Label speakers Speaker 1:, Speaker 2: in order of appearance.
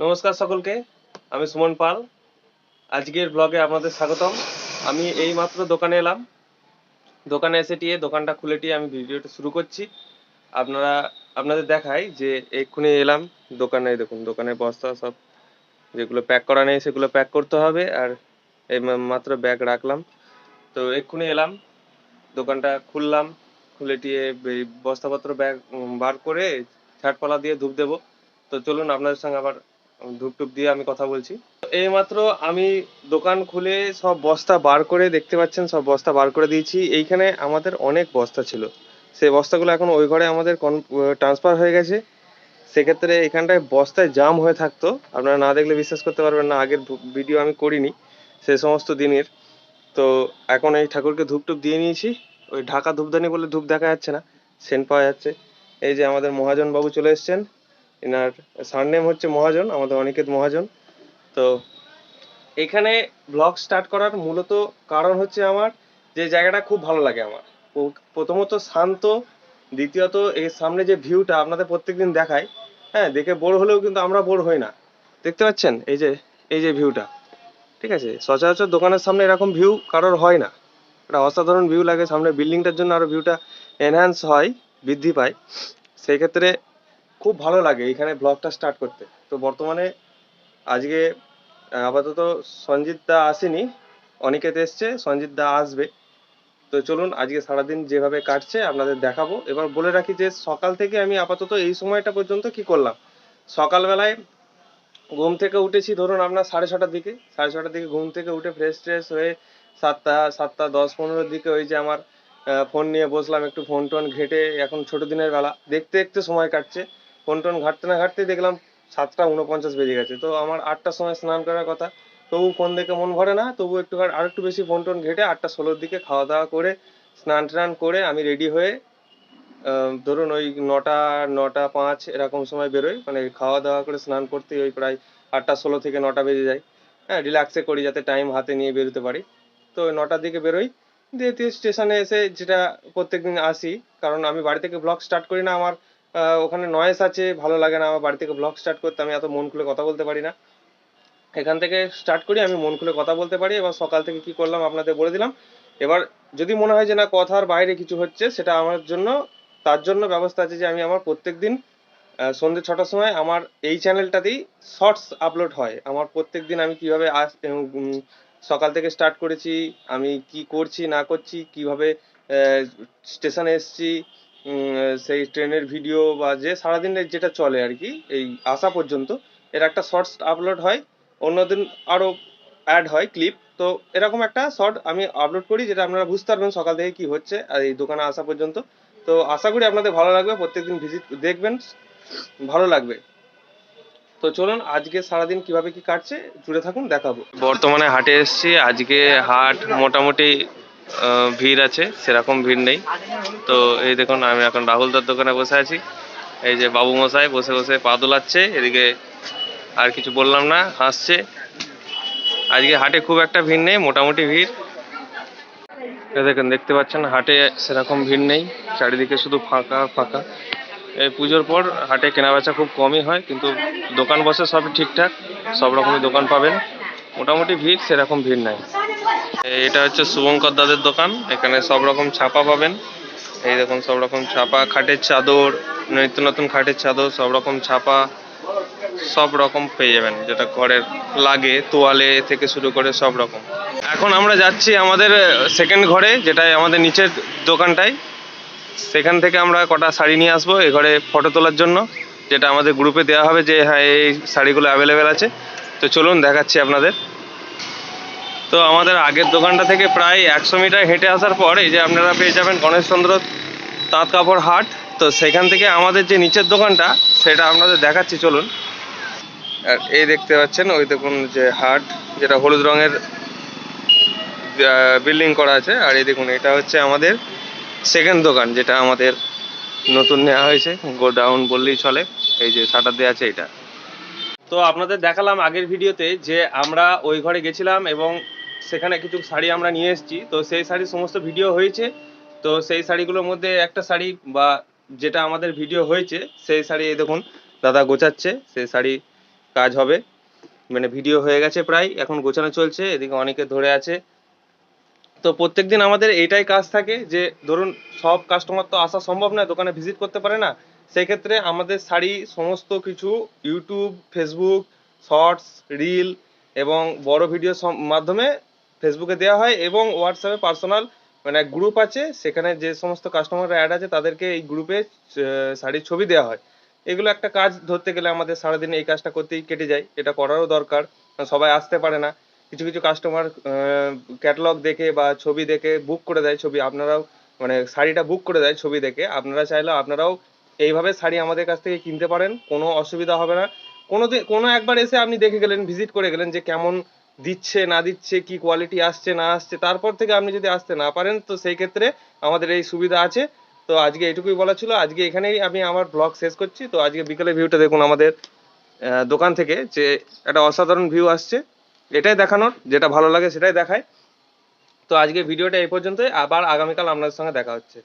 Speaker 1: নমস্কার সকলকে, আমি সুমন পাল। আজকের ব্লগে আপনাদের স্বাগতম। আমি এইমাত্র দোকানে এলাম। দোকানে এসে টিয়ে, দোকানটা খুলে টিয়ে আমি ভিডিওটা শুরু করছি। আপনারা, আপনাদের দেখাই যে এক্ষুনি এলাম দোকানে দেখুন দোকানের বস্তা সব যেগুলো প্যাক করা নেই সেগুলো প্যাক করতে হবে আর এই মাত্র ব্যাগ রাখলাম। তো এক্ষুনি এলাম, দোকানটা খুললাম, খুলে টিয়ে এই বস্তাপত্র ব্যাগ বার করে ছাটপালা দিয়ে ধূপ দেবো। তো চলুন আপনাদের সঙ্গে আবার ধূপ টুপ দিয়ে আমি কথা বলছি। এইমাত্র আমি দোকান খুলে সব বস্তা বার করে, দেখতে পাচ্ছেন, সব বস্তা বার করে দিয়েছি। এইখানে আমাদের অনেক বস্তা ছিল। সেই বস্তাগুলো এখন ওই ঘরে আমাদের ট্রান্সফার হয়ে গেছে। সেক্ষেত্রে এখানটায় বস্তায় জাম হয়ে থাকতো। আপনারা না দেখলে বিশ্বাস করতে পারবেন না, আগের ভিডিও আমি করিনি। সে সমস্ত দিনের। তো এখন এই ঠাকুরকে ধূপ টুপ দিয়ে নিয়েছি। ওই ঢাকা ধূপদানি বলে ধূপ দেখা যাচ্ছে না, সেন্ট পাওয়া যাচ্ছে। এই যে আমাদের মহাজন বাবু চলে এসেছেন। এনার সারনেম হচ্ছে মহাজন, আমাদের অনিকেত মহাজন। তো এখানে ব্লগ স্টার্ট করার মূলত কারণ হচ্ছে আমার যে জায়গাটা খুব ভালো লাগে আমার। প্রথমত শান্ত, দ্বিতীয়ত এর সামনে যে ভিউটা আপনাদের প্রত্যেকদিন দেখায় হ্যাঁ দেখে বোর হলেও কিন্তু আমরা বোর হই না। দেখতে পাচ্ছেন? এই যে এই যে ভিউটা ঠিক আছে? সচরাচর দোকানের সামনে এরকম ভিউ কারোর হয় না। একটা অসাধারণ ভিউ লাগে, সামনে বিল্ডিংটার জন্য আরও ভিউটা এনহ্যান্স হয়, বৃদ্ধি পায়। সেই ক্ষেত্রে খুব ভালো লাগে এখানে ব্লগটা স্টার্ট করতে। তো বর্তমানে আজকে আপাতত সঞ্জিত দা আসেনি, অনিকেত এসছে, সঞ্জিত দা আসবে। তো চলুন আজকে সারাদিন যেভাবে কাটছে আপনাদের দেখাবো। এবার বলে রাখি যে সকাল থেকে আমি আপাতত এই সময়টা পর্যন্ত কি করলাম? সকালবেলায় ঘুম থেকে উঠেছি ধরুন আপনার সাড়ে ছটার দিকে। সাড়ে ছটার দিকে ঘুম থেকে উঠে ফ্রেশ ট্রেশ হয়ে সাতটা সাতটা, দশ, পনেরোর দিকে ওই যে আমার ফোন নিয়ে বসলাম একটু ফোন টোন ঘেটে, এখন ছোট দিনের বেলা। দেখতে দেখতে সময় কাটছে। ফোন টোন ঘাটতে না ঘাটতে দেখলাম সাতটা উনপঞ্চাশ বেজে গেছে। তো আমার আটটার সময় স্নান করার কথা। তবু ফোন দেখে মন ভরে না, তবু একটু আর একটু বেশি ফোন টোন ঘেটে আটটা ষোলোর দিকে খাওয়া দাওয়া করে স্নান টান করে আমি রেডি হয়ে ধরুন ওই নটা নটা পাঁচ এরকম সময় বেরোই। মানে খাওয়া দাওয়া করে স্নান করতে ওই প্রায় আটটা ষোলো থেকে নটা বেজে যায়। হ্যাঁ রিল্যাক্সে করি যাতে টাইম হাতে নিয়ে বেরোতে পারি। তো ওই নটার দিকে বেরোই। দিয়ে স্টেশনে এসে যেটা প্রত্যেকদিন আসি, কারণ আমি বাড়ি থেকে ব্লগ স্টার্ট করি না, আমার ওখানে নয়েস আছে ভালো লাগে না আমার বাড়ি থেকে ব্লগ স্টার্ট করতে আমি এত মন খুলে কথা বলতে পারি না। এখান থেকে স্টার্ট করি আমি মন খুলে কথা বলতে পারি এবার সকাল থেকে কি করলাম আপনাদের বলে দিলাম। এবার যদি মনে হয় যে না কথার বাইরে কিছু হচ্ছে সেটা আমার জন্য তার জন্য ব্যবস্থা আছে যে আমি আমার প্রত্যেকদিন আহ, সন্ধ্যে ছটার সময় আমার এই চ্যানেলটাতেই শর্টস আপলোড হয়। আমার প্রত্যেক দিন আমি কীভাবে সকাল থেকে স্টার্ট করেছি আমি কি করছি না করছি কীভাবে স্টেশনে এসেছি সেই ট্রেনের ভিডিও বা যে সারাদিনের যেটা চলে আর কি, এই আসা পর্যন্ত, এর একটা শর্টস আপলোড হয়, অন্যদিন আরও অ্যাড হয় ক্লিপ তো এরকম একটা শর্ট আমি আপলোড করি যেটা আপনারা বুঝতে পারবেন সকাল থেকে কি হচ্ছে, আর এই দোকানে আসা পর্যন্ত। তো আশা করি আপনাদের ভালো লাগবে, প্রত্যেকদিন ভিজিট দেখবেন, ভালো লাগবে। তো চলুন, আজকে সারাদিন কীভাবে কি কাটছে, জুড়ে থাকুন, দেখাবো। বর্তমানে হাটে এসেছি, আজকে হাট মোটামুটি ভিড় আছে, সেরকম ভিড় নেই। তো এই দেখুন, আমি এখন রাহুলদার দোকানে বসে আছি। এই যে বাবু মশাই বসে বসে পা দোলাচ্ছে, এদিকে আর কিছু বললাম না, হাসছে। আজকে হাটে খুব একটা ভিড় নেই, মোটামুটি ভিড়। দেখেন, দেখতে পাচ্ছেন, হাটে সেরকম ভিড় নেই, চারিদিকে শুধু ফাঁকা ফাঁকা। এই পুজোর পর হাটে কেনাবেচা খুব কমই হয়, কিন্তু দোকান বসে সবই ঠিকঠাক, সব রকমই দোকান পাবেন। মোটামুটি ভিড়, সেরকম ভিড় নাই। এটা হচ্ছে শুভঙ্কর দাদের দোকান। এখানে সব রকম ছাপা পাবেন। এই দেখুন, সব রকম ছাপা। খাটের চাদর, নিত্য নতুন খাটের চাদর, সব রকম ছাপা, সব রকম পেয়ে যাবেন। যেটা ঘরের লাগে, তোয়ালে থেকে শুরু করে সব রকম। এখন আমরা যাচ্ছি আমাদের সেকেন্ড ঘরে, যেটাই আমাদের নিচের দোকানটায় সেখান থেকে আমরা কটা শাড়ি নিয়ে আসব এ ঘরে ফটো তোলার জন্য। যেটা আমাদের গ্রুপে দেওয়া হবে যে হ্যাঁ এই শাড়িগুলো অ্যাভেলেবেল আছে। তো চলুন দেখাচ্ছি আপনাদের। তো আমাদের আগের দোকানটা থেকে প্রায় একশো মিটার হেঁটে আসার পর এই যে আপনারা পেয়ে যাবেন গণেশচন্দ্র তাঁত কাপড় হাট। তো সেখান থেকে আমাদের যে নিচের দোকানটা, সেটা আপনাদের দেখাচ্ছি, চলুন। আর এই দেখতে পাচ্ছেন, ওই দেখুন যে হাট, যেটা হলুদ রঙের বিল্ডিং করা আছে। আর এই দেখুন, এটা হচ্ছে আমাদের সেকেন্ড দোকান, যেটা আমাদের নতুন নেওয়া হয়েছে। গোডাউন বললেই চলে, এই যে শাটার দেওয়া আছে এটা। তো আপনাদের দেখালাম আগের ভিডিওতে যে আমরা ওই ঘরে গেছিলাম এবং সেখানে কিছু শাড়ি আমরা নিয়ে এসেছি। তো সেই শাড়ির সমস্ত ভিডিও হয়েছে। তো সেই শাড়িগুলোর মধ্যে একটা শাড়ি বা যেটা আমাদের ভিডিও হয়েছে, সেই শাড়ি এই দেখুন, দাদা গোছাচ্ছে, সেই শাড়ি কাজ হবে। মানে ভিডিও হয়ে গেছে প্রায়, এখন গোছানো চলছে, এদিকে অনেকে ধরে আছে। তো প্রত্যেক দিন আমাদের এইটাই কাজ থাকে যে, ধরুন, সব কাস্টমার তো আসা সম্ভব নয়, দোকানে ভিজিট করতে পারে না। সেই ক্ষেত্রে আমাদের শাড়ি সমস্ত কিছু ইউটিউব ফেসবুক শর্টস রিল এবং বড় ভিডিও মাধ্যমে ফেসবুকে দেওয়া হয় এবং হোয়াটসঅ্যাপে পার্সোনাল মানে গ্রুপ আছে, সেখানে যে সমস্ত কাস্টমাররা অ্যাড আছে, তাদেরকে এই গ্রুপে শাড়ির ছবি দেওয়া হয়। এগুলো একটা কাজ ধরতে গেলে আমাদের সারাদিন এই কাজটা করতেই কেটে যায়, এটা করারও দরকার সবাই আসতে পারে না। কিছু কিছু কাস্টমার ক্যাটালগ দেখে বা ছবি দেখে বুক করে দেয় ছবি, আপনারাও মানে শাড়িটা বুক করে দেয় ছবি দেখে, আপনারা চাইলে আপনারাও এইভাবে শাড়ি আমাদের কাছ থেকে কিনতে পারেন, কোনো অসুবিধা হবে না। কোনো কোনো একবার এসে আপনি দেখে গেলেন ভিজিট করে গেলেন যে কেমন দিচ্ছে, না দিচ্ছে, কি কোয়ালিটি আসছে, না আসছে, তারপর থেকে আপনি যদি আসতে না পারেন, তো সেই ক্ষেত্রে আমাদের এই সুবিধা আছে। তো আজকে এইটুকুই বলা ছিল। আজকে এখানেই আমি আমার ব্লগ শেষ করছি। তো আজকে বিকেলে ভিউটা দেখুন আমাদের দোকান থেকে, যে একটা অসাধারণ ভিউ আসছে। এটাই দেখানোর, যেটা ভালো লাগে সেটাই দেখায়। তো আজকে ভিডিওটা এই পর্যন্তই। আবার আগামীকাল আপনাদের সঙ্গে দেখা হচ্ছে।